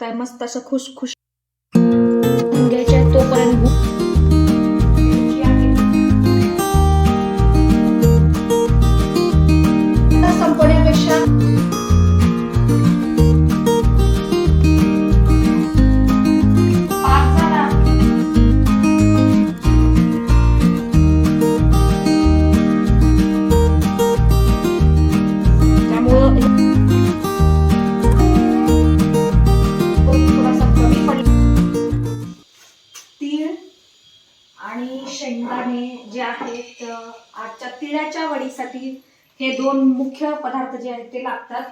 शकताय मस्त असं खुशखुश आहेत आजच्या तिळाच्या वडीसाठी हे दोन मुख्य पदार्थ जे आहेत ते लागतात.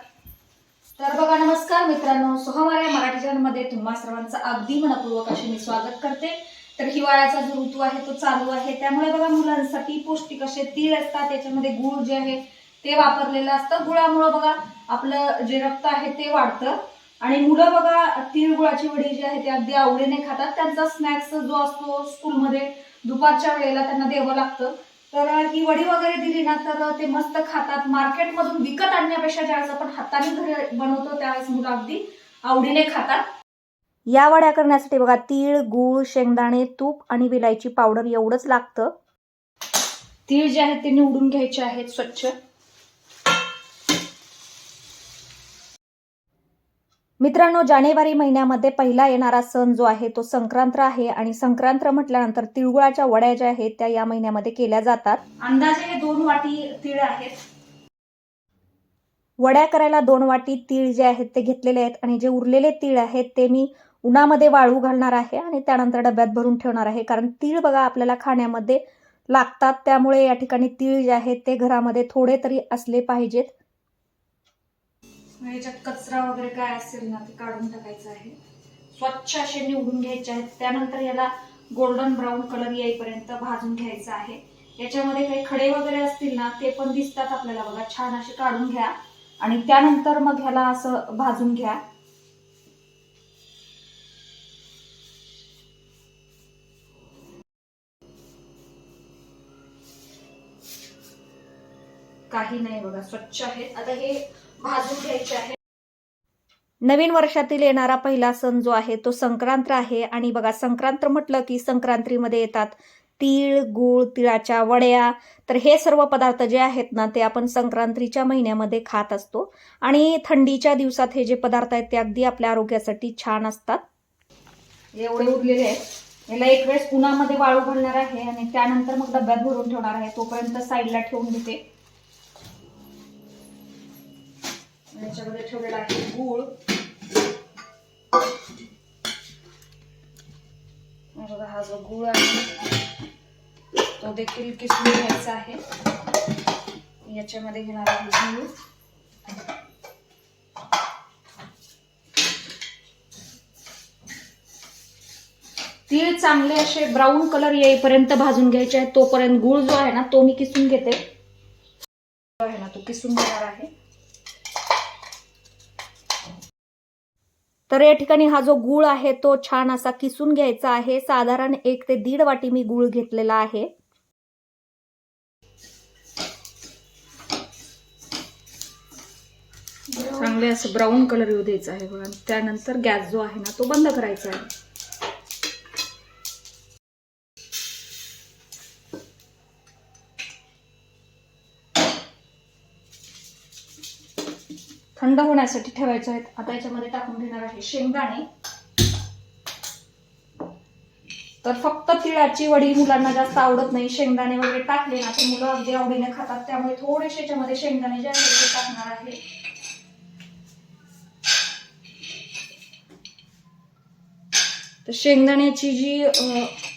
तर बघा नमस्कार मित्रांनो. सोहवाऱ्या मराठी चॅनलमध्ये तुम्हा सर्वांचं अगदी मनपूर्वक असे मी स्वागत करते. तर हिवाळ्याचा जो ऋतू आहे तो चालू आहे. त्यामुळे बघा मुलांसाठी पौष्टिक असे तीळ असतात. त्याच्यामध्ये गुळ जे आहे ते वापरलेलं असतं. गुळामुळं बघा आपलं जे रक्त आहे ते वाढतं. आणि मुलं बघा तीळ गुळाची वडी जी आहे ते अगदी आवडीने खातात. त्यांचा स्नॅक्स जो असतो स्कूलमध्ये दुपारच्या वेळेला त्यांना द्यावं लागतं. तर ही वडी वगैरे दिली ना तर ते मस्त खातात. मार्केटमधून विकत आणण्यापेक्षा ज्यावेळेस आपण हाताने घरी बनवतो त्यावेळेस मुलं अगदी आवडीने खातात. या वड्या करण्यासाठी बघा तीळ गूळ शेंगदाणे तूप आणि विलायची पावडर एवढंच लागतं. तीळ जे आहेत ते निवडून घ्यायचे आहेत स्वच्छ. मित्रांनो जानेवारी महिन्यामध्ये पहिला येणारा सण जो आहे तो संक्रांत आहे आणि संक्रांत म्हटल्यानंतर तिळगुळाच्या वड्या ज्या आहेत त्या या महिन्यामध्ये केल्या जातात. अंदाजे हे दोन वाटी तीळ आहेत. वड्या करायला दोन वाटी तीळ जे आहेत ते घेतलेले आहेत आणि जे उरलेले तीळ आहेत ते मी उन्हामध्ये वाळू घालणार आहे आणि त्यानंतर डब्यात भरून ठेवणार आहे. कारण तीळ बघा आपल्याला खाण्यामध्ये लागतात त्यामुळे या ठिकाणी तीळ जे आहेत ते घरामध्ये थोडे तरी असले पाहिजेत. याच्यात कचरा वगैरे काय असेल ना ते काढून टाकायचं आहे. स्वच्छ असे निवडून घ्यायचे आहेत. त्यानंतर याला गोल्डन ब्राऊन कलर येईपर्यंत भाजून घ्यायचं आहे. याच्यामध्ये काही खडे वगैरे असतील ना ते पण दिसतात आपल्याला बघा. छान असे काढून घ्या. आणि त्यानंतर मग ह्याला असं भाजून घ्या. काही नाही बघा स्वच्छ आहे. आता हे भाजून घ्यायचे आहे. नवीन वर्षातील येणारा पहिला सण जो आहे तो संक्रांत आहे आणि बघा संक्रांत म्हटलं की संक्रांतीमध्ये येतात तीळ गूळ तिळाच्या वड्या. तर हे सर्व पदार्थ जे आहेत ना ते आपण संक्रांतीच्या महिन्यामध्ये खात असतो. आणि थंडीच्या दिवसात हे जे पदार्थ आहेत ते अगदी आपल्या आरोग्यासाठी छान असतात. एवढे उरलेले आहेत. याला एक वेळेस उन्हामध्ये वाळू घालणार आहे आणि त्यानंतर मग डब्यात भरून ठेवणार आहे. तोपर्यंत साईडला ठेवून घेते याच्यामध्ये ठेवलेला आहे गूळ. बघा हा जो गूळ आहे तो देखील किसून घ्यायचा आहे. याच्यामध्ये घेणार आहे गूळ. तीळ चांगले असे ब्राऊन कलर येईपर्यंत भाजून घ्यायचे आहेत. तोपर्यंत गूळ जो आहे ना तो मी किसून घेते. जो आहे ना तो किसून घेणार आहे. तर या ठिकाणी हा जो गूळ आहे तो छान असा किसून घ्यायचा आहे. साधारण एक ते दीड वाटी मी गूळ घेतलेला आहे. चांगले असं ब्राऊन कलर येऊ द्यायचा आहे त्यानंतर गॅस जो आहे ना तो बंद करायचा आहे. थंड होण्यासाठी ठेवायचे आहेत. आता याच्यामध्ये टाकून घेणार आहे शेंगदाणे. तर फक्त तिळाची वडी मुलांना जास्त आवडत नाही. शेंगदाणे वगैरे टाकले ना तर मुलं अगदी आवडीने खातात. त्यामुळे थोडेसे याच्यामध्ये शेंगदाणे जे आहेत ते टाकणार आहे. तर शेंगदाण्याची जी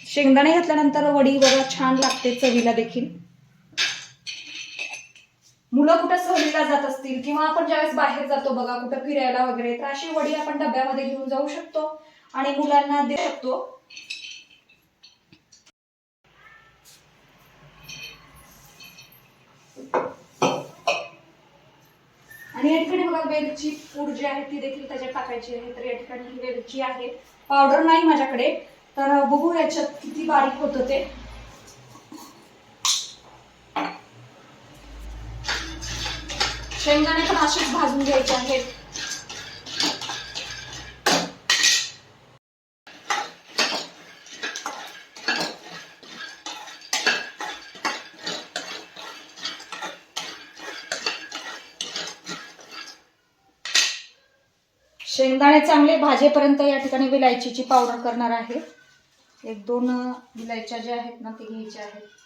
शेंगदाणे घातल्यानंतर वडी बघा छान लागते चवीला देखील. मुलं कुठं सहलीला जात असतील किंवा आपण ज्यावेळेस बाहेर जातो बघा कुठं फिरायला वगैरे तर अशी वडी आपण डब्यामध्ये घेऊन जाऊ शकतो आणि मुलांना देऊ शकतो. आणि या ठिकाणी बघा वेलची पूड जी आहे ती देखील त्याच्यात टाकायची आहे. तर या ठिकाणी ही वेलची आहे. पावडर नाही माझ्याकडे. तर बघू याच्यात किती बारीक होतं ते. शेंगदाणे पण असेच भाजून घ्यायचे आहेत. शेंगदाणे चांगले भाजेपर्यंत या ठिकाणी विलायचीची पावडर करणार आहे. एक दोन विलायच्या ज्या आहेत ना ते घ्यायच्या आहेत.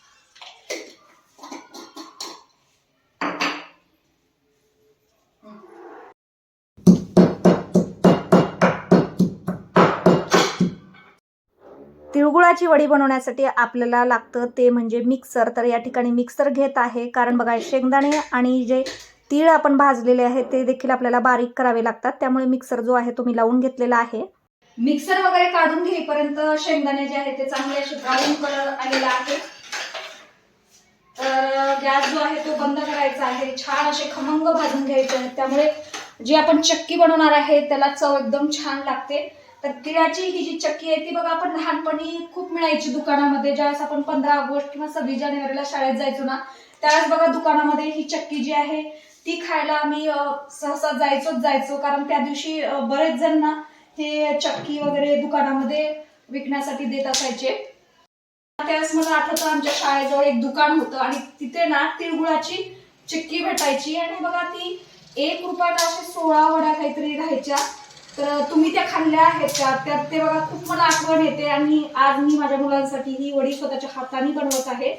तिळगुळाची वडी बनवण्यासाठी आपल्याला लागतं ते म्हणजे मिक्सर तर या ठिकाणी मिक्सर घेत आहे. कारण बघा शेंगदाणे आणि जे तीळ आपण भाजलेले आहे ते देखील आपल्याला बारीक करावे लागतात. त्यामुळे मिक्सर जो आहे तो मी लावून घेतलेला आहे. मिक्सर वगैरे काढून घेईपर्यंत शेंगदाणे जे आहे ते चांगले असे ब्राऊन कलर आलेला आहे तर गॅस जो आहे तो बंद करायचा आहे. छान असे खमंग भाजून घ्यायचे आहेत. त्यामुळे जी आपण चक्की बनवणार आहे त्याला चव एकदम छान लागते. तर तिळाची ही जी चक्की आहे ती बघा आपण लहानपणी खूप मिळायची दुकानामध्ये. ज्यावेळेस आपण पंधरा ऑगस्ट किंवा सव्वीस जानेवारीला शाळेत जायचो ना त्यावेळेस बघा दुकानामध्ये ही चक्की जी आहे ती खायला आम्ही सहसा जायचोच जायचो. कारण त्या दिवशी बरेच जण ना हे चक्की वगैरे दुकानामध्ये विकण्यासाठी देत असायचे. त्यावेळेस मला आठवतं आमच्या शाळेजवळ एक दुकान होतं आणि तिथे ना तिळगुळाची चिक्की भेटायची आणि बघा ती एक रुपयाला असे सोळा वड्या काहीतरी राहायच्या. तर तुम्ही त्या खाल्ल्या आहेत का? त्यात ते बघा खूप मला आठवण येते आणि आज मी माझ्या मुलांसाठी ही वडी स्वतःच्या हाताने बनवत आहे.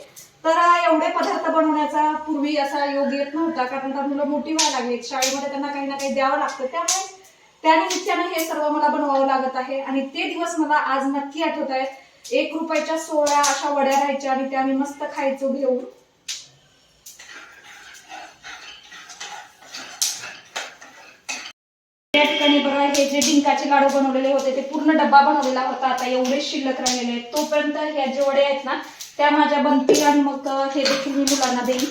तर एवढे पदार्थ बनवण्याचा पूर्वी असा योग येत नव्हता कारण आता मुलं मोठी व्हायला लागली शाळेमध्ये त्यांना काही ना काही द्यावं लागतं. त्यामुळे त्यानिमित्ताने हे सर्व मला बनवावं लागत आहे आणि ते दिवस मला आज नक्की आठवत आहेत एक रुपयाच्या सोळा अशा वड्या राहायच्या आणि त्या आम्ही मस्त खायचो घेऊन. या ठिकाणी हे जे डिंकाचे लाडू बनवलेले होते ते पूर्ण डब्बा बनवलेला होता. आता एवढे शिल्लक राहिलेले आहेत. तोपर्यंत ह्या जे वडे आहेत ना त्या माझ्या बनतील आणि मग हे देखील मी मुलांना देईन.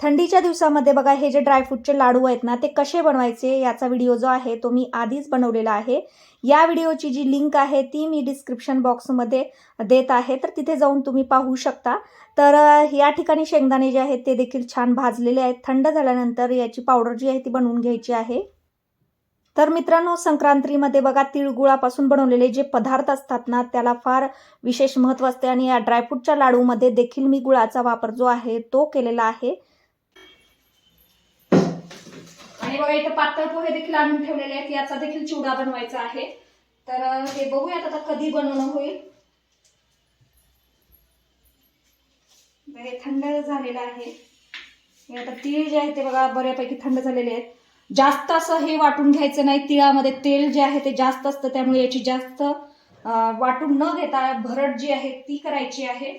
थंडीच्या दिवसामध्ये बघा हे जे ड्रायफ्रूटचे लाडू आहेत ना ते कसे बनवायचे याचा व्हिडिओ जो आहे तो मी आधीच बनवलेला आहे. या व्हिडिओची जी लिंक आहे ती मी डिस्क्रिप्शन बॉक्समध्ये देत आहे तर तिथे जाऊन तुम्ही पाहू शकता. तर या ठिकाणी शेंगदाणे जे आहेत ते देखील छान भाजलेले आहेत. थंड झाल्यानंतर याची पावडर जी आहे ती बनवून घ्यायची आहे. तर मित्रांनो संक्रांतीमध्ये बघा तिळगुळापासून बनवलेले जे पदार्थ असतात ना त्याला फार विशेष महत्त्व असते. आणि या ड्रायफ्रूटच्या लाडूमध्ये देखील मी गुळाचा वापर जो आहे तो केलेला आहे. आणि बघा इथं पातळ पोहे देखील आणून ठेवलेले आहेत. याचा देखील चिवडा बनवायचा आहे. तर हे बघूयात आता कधी बनवणं होईल. हे थंड झालेलं आहे. आता तीळ जे आहे ते बघा बऱ्यापैकी थंड झालेले आहेत. जास्त असं हे वाटून घ्यायचं नाही. तिळामध्ये तेल जे आहे ते जास्त असतं त्यामुळे याची जास्त वाटून न घेता भरड जी आहे ती करायची आहे.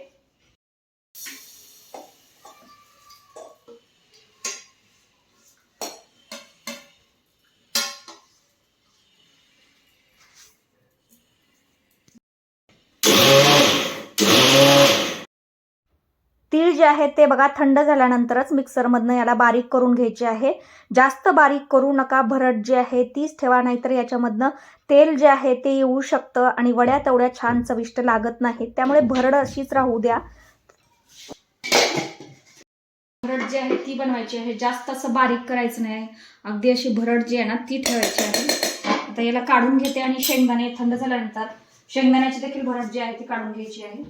जे आहे ते बघा थंड झाल्यानंतरच मिक्सरमधनं याला बारीक करून घ्यायचे आहे. जास्त बारीक करू नका भरड जी आहे तीच ठेवा नाहीतर याच्यामधनं तेल जे आहे ते येऊ शकतं आणि वड्या तेवढ्या छान चविष्ट लागत नाहीत. त्यामुळे भरड अशीच राहू द्या. भरड जी आहे ती बनवायची आहे. जास्त असं बारीक करायचं नाही. अगदी अशी भरड जी आहे ना ती ठेवायची आहे. आता याला काढून घेते आणि शेंगदाणे थंड झाल्यानंतर शेंगदाण्याची देखील भरड जी आहे ती काढून घ्यायची आहे.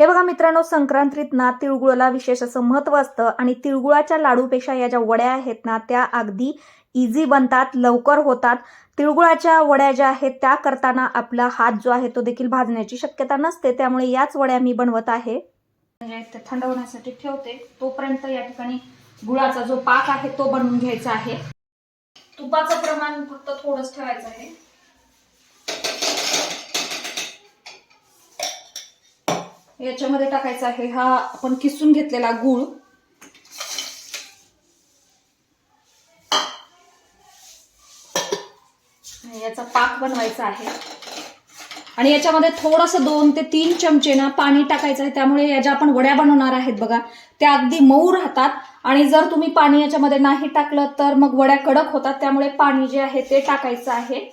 हे बघा मित्रांनो संक्रांतीत ना तिळगुळाला विशेष असं महत्त्व असतं आणि तिळगुळाच्या लाडूपेक्षा या ज्या वड्या आहेत ना त्या अगदी इझी बनतात लवकर होतात. तिळगुळाच्या वड्या ज्या आहेत त्या करताना आपला हात जो आहे तो देखील भाजण्याची शक्यता नसते. त्यामुळे याच वड्या मी बनवत आहे. म्हणजे थंड होण्यासाठी ठेवते. तोपर्यंत या ठिकाणी गुळाचा जो पाक आहे तो बनवून घ्यायचा आहे. तुपाचं प्रमाण फक्त थोडंच ठेवायचं आहे. याच्यामध्ये टाकायचा आहे हा आपण किसून घेतलेला गूळ. याचा पाक बनवायचा आहे. आणि याच्यामध्ये थोडंसं दोन ते तीन चमचे ना पाणी टाकायचं आहे. त्यामुळे या ज्या आपण वड्या बनवणार आहेत बघा त्या अगदी मऊ राहतात. आणि जर तुम्ही पाणी याच्यामध्ये नाही टाकलं तर मग वड्या कडक होतात. त्यामुळे पाणी जे आहे ते टाकायचं आहे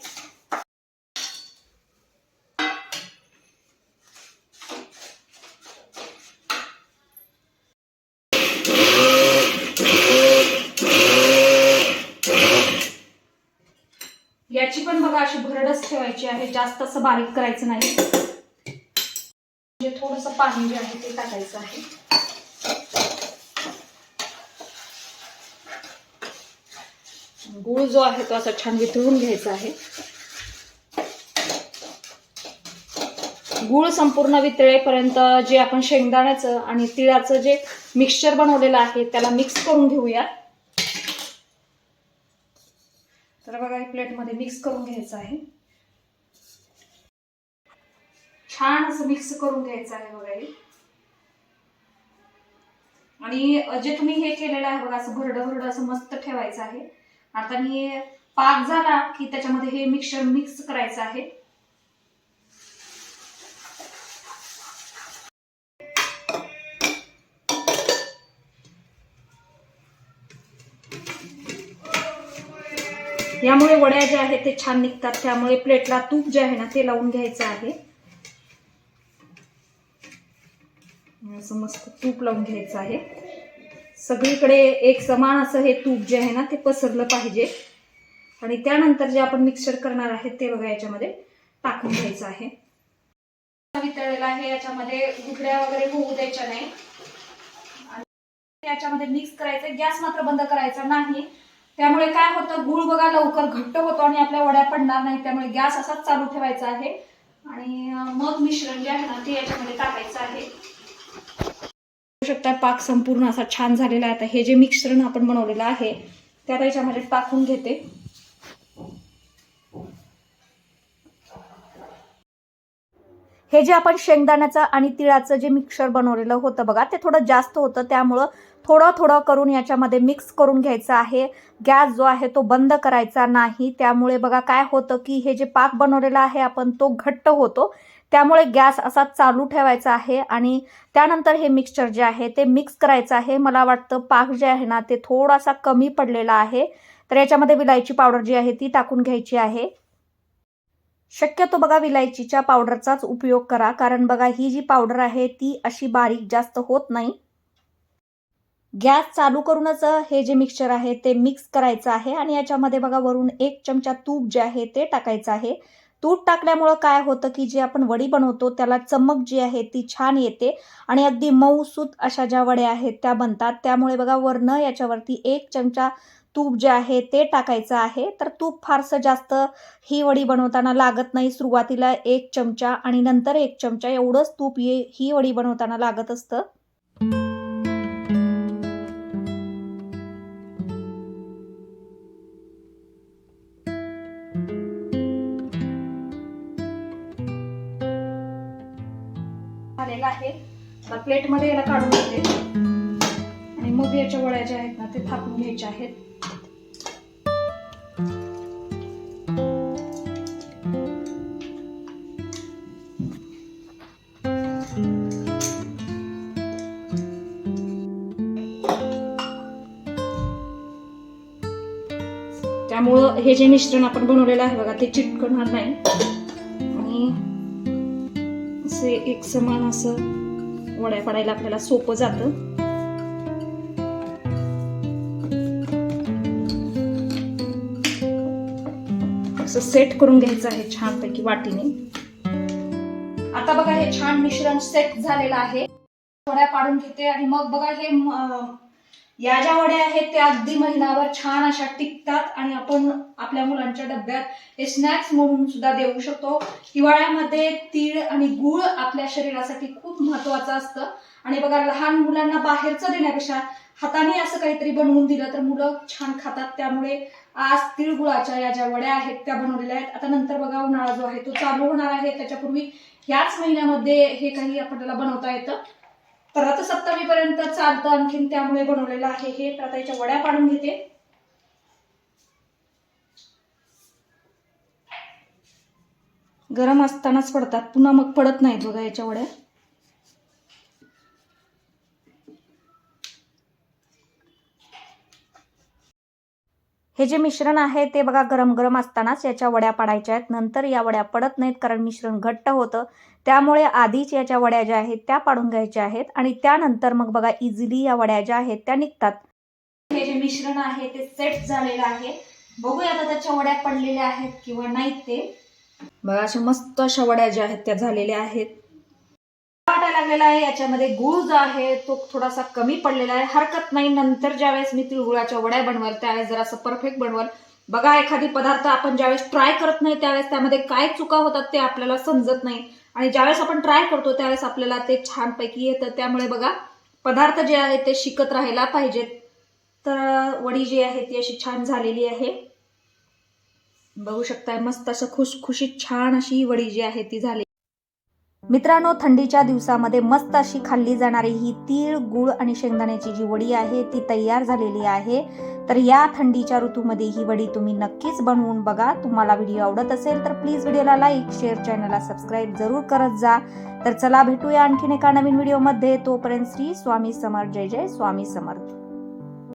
याची पण बघा अशी भरडच ठेवायची आहे. जास्त असं बारीक करायचं नाही. म्हणजे थोडस पाणी जे आहे ते टाकायचं आहे. गूळ जो आहे तो असा छान वितळून घ्यायचा आहे. गूळ संपूर्ण वितळेपर्यंत जे आपण शेंगदाण्याचं आणि तिळाचं जे मिक्सचर बनवलेलं आहे त्याला मिक्स करून घेऊया तर बघा हे प्लेटमध्ये मिक्स करून घ्यायचं आहे. छान असं मिक्स करून घ्यायचं आहे बघा हे. आणि जे तुम्ही हे केलेलं आहे बघा असं भरडं भरडं असं मस्त ठेवायचं आहे. आता मी पाक झाला की त्याच्यामध्ये हे मिक्सर मिक्स करायचं आहे. यामुळे वड्या ज्या आहेत ते छान निघतात. त्यामुळे प्लेटला तूप जे आहे ना ते लावून घ्यायचं आहे. असं मस्त तूप लावून घ्यायचं आहे. सगळीकडे एक समान असं हे तूप जे आहे ना ते पसरलं पाहिजे. आणि त्यानंतर जे आपण मिक्सर करणार आहे ते बघा याच्यामध्ये टाकून घ्यायचं आहे. वितळलेला आहे याच्यामध्ये गुठड्या वगैरे होऊ द्यायच्या नाही. आणि याच्यामध्ये मिक्स करायचं गॅस मात्र बंद करायचा नाही. त्यामुळे काय होतं गुळ बघा लवकर घट्ट होतो आणि आपल्या वड्या पडणार नाही त्यामुळे गॅस असाच चालू ठेवायचा आहे. आणि मग मिश्रण जे आहे ना ते याच्यामध्ये टाकायचं आहे. शकता पाक संपूर्ण असा छान झालेला आहे. आता हे जे मिश्रण आपण बनवलेलं आहे त्यात याच्यामध्ये टाकून घेते. हे जे आपण शेंगदाण्याचं आणि तिळाचं जे मिक्सर बनवलेलं होतं बघा ते थोडं जास्त होतं त्यामुळं थोडं थोडं करून याच्यामध्ये मिक्स करून घ्यायचं आहे. गॅस जो आहे तो बंद करायचा नाही. त्यामुळे बघा काय होतं की हे जे पाक बनवलेला आहे आपण तो घट्ट होतो. त्यामुळे गॅस असा चालू ठेवायचा आहे आणि त्यानंतर हे मिक्सचर जे आहे ते मिक्स करायचं आहे. मला वाटतं पाक जे आहे ना ते थोडासा कमी पडलेला आहे. तर याच्यामध्ये विलायची पावडर जी आहे ती टाकून घ्यायची आहे. शक्यतो बघा विलायचीच्या पावडरचाच उपयोग करा. कारण बघा ही जी पावडर आहे ती अशी बारीक जास्त होत नाही. गॅस चालू करूनच हे जे मिक्सचर आहे ते मिक्स करायचं आहे आणि याच्यामध्ये बघा वरून एक चमचा तूप जे आहे ते टाकायचं आहे. तूप टाकल्यामुळं काय होतं की जे आपण वडी बनवतो त्याला चमक जी आहे ती छान येते आणि अगदी मऊसूत अशा ज्या वड्या आहेत त्या बनतात. त्यामुळे बघा वरनं याच्यावरती एक चमचा तूप जे आहे ते टाकायचं आहे. तर तूप फारसं जास्त ही वडी बनवताना लागत नाही. सुरुवातीला एक चमचा आणि नंतर एक चमचा एवढंच तूप ही वडी बनवताना लागत असतं. झालेला आहे. आता प्लेटमध्ये याला काढून घेते आणि मग याच्या वळ्या ज्या आहेत ना ते थापून घ्यायच्या आहेत. त्यामुळं हे जे मिश्रण आपण बनवलेलं आहे बघा ते चिटकणार नाही. असे एक समान असं वड्या पडायला आपल्याला सोपं जातं. असं सेट करून घ्यायचं आहे छानपैकी वाटीने. आता बघा हे छान मिश्रण सेट झालेलं आहे. वड्या पाडून घेते आणि मग बघा हे या ज्या वड्या आहेत त्या अगदी महिनाभर छान अशा टिकतात आणि आपण आपल्या मुलांच्या डब्यात हे स्नॅक्स म्हणून सुद्धा देऊ शकतो. हिवाळ्यामध्ये तीळ आणि गूळ आपल्या शरीरासाठी खूप महत्वाचं असतं. आणि बघा लहान मुलांना बाहेरचं देण्यापेक्षा हाताने असं काहीतरी बनवून दिलं तर मुलं छान खातात. त्यामुळे आज तिळगुळाच्या या ज्या वड्या आहेत त्या बनवलेल्या आहेत. आता नंतर बघा उन्हाळा जो आहे तो चालू होणार आहे. त्याच्यापूर्वी ह्याच महिन्यामध्ये हे काही आपल्याला बनवता येतं. तर आता सप्तमीपर्यंत चालतं आणखीन त्यामुळे बनवलेलं आहे हे. तर आता याच्या वड्या पाडून घेते. गरम असतानाच पडतात. पुन्हा मग पडत नाहीत बघा याच्या वड्या. हे जे मिश्रण आहे ते बघा गरम गरम असतानाच याच्या वड्या पाडायच्या आहेत. नंतर या वड्या पडत नाहीत कारण मिश्रण घट्ट होतं. त्यामुळे आधीच याच्या वड्या ज्या आहेत त्या पाडून घ्यायच्या आहेत आणि त्यानंतर मग बघा इझिली या वड्या ज्या आहेत त्या निघतात. हे जे मिश्रण आहे ते सेट झालेलं आहे. बघूया आता त्याच्या वड्या पडलेल्या आहेत किंवा नाहीत ते. बघा अशा मस्त अशा वड्या ज्या आहेत त्या झालेल्या आहेत. वाटायला लागलेला आहे. याच्यामध्ये गुळ जो आहे तो थोडासा कमी पडलेला आहे. हरकत नाही. नंतर ज्यावेळेस मी तिळगुळाच्या वड्या बनवाल त्यावेळेस जरासं परफेक्ट बनवाल. बघा एखादी पदार्थ आपण ज्यावेळेस ट्राय करत नाही त्यावेळेस त्यामध्ये काय चुका होतात ते आपल्याला समजत नाही. आणि ज्यावेळेस आपण ट्राय करतो त्यावेळेस आपल्याला ते छानपैकी येतं. त्यामुळे बघा पदार्थ जे आहेत ते शिकत राहायला पाहिजेत. तर वडी जी आहे ती अशी छान झालेली आहे. बघू शकताय मस्त असं खुशखुशीत छान अशी वडी जी आहे ती झाली मित्रांनो थंडीच्या दिवसामध्ये मस्त अशी खाल्ली जाणारी ही तीळ गुळ आणि शेंगदाण्याची जी वडी आहे ती तयार झालेली आहे. तर या थंडीच्या ऋतूमध्ये ही वडी तुम्ही नक्कीच बनवून बघा. तुम्हाला व्हिडिओ आवडत असेल तर प्लीज व्हिडिओला लाईक शेअर चॅनलला सबस्क्राईब जरूर करत जा. तर चला भेटूया आणखीन एका नवीन व्हिडिओमध्ये तोपर्यंत श्री स्वामी समर्थ. जय जय स्वामी समर्थ.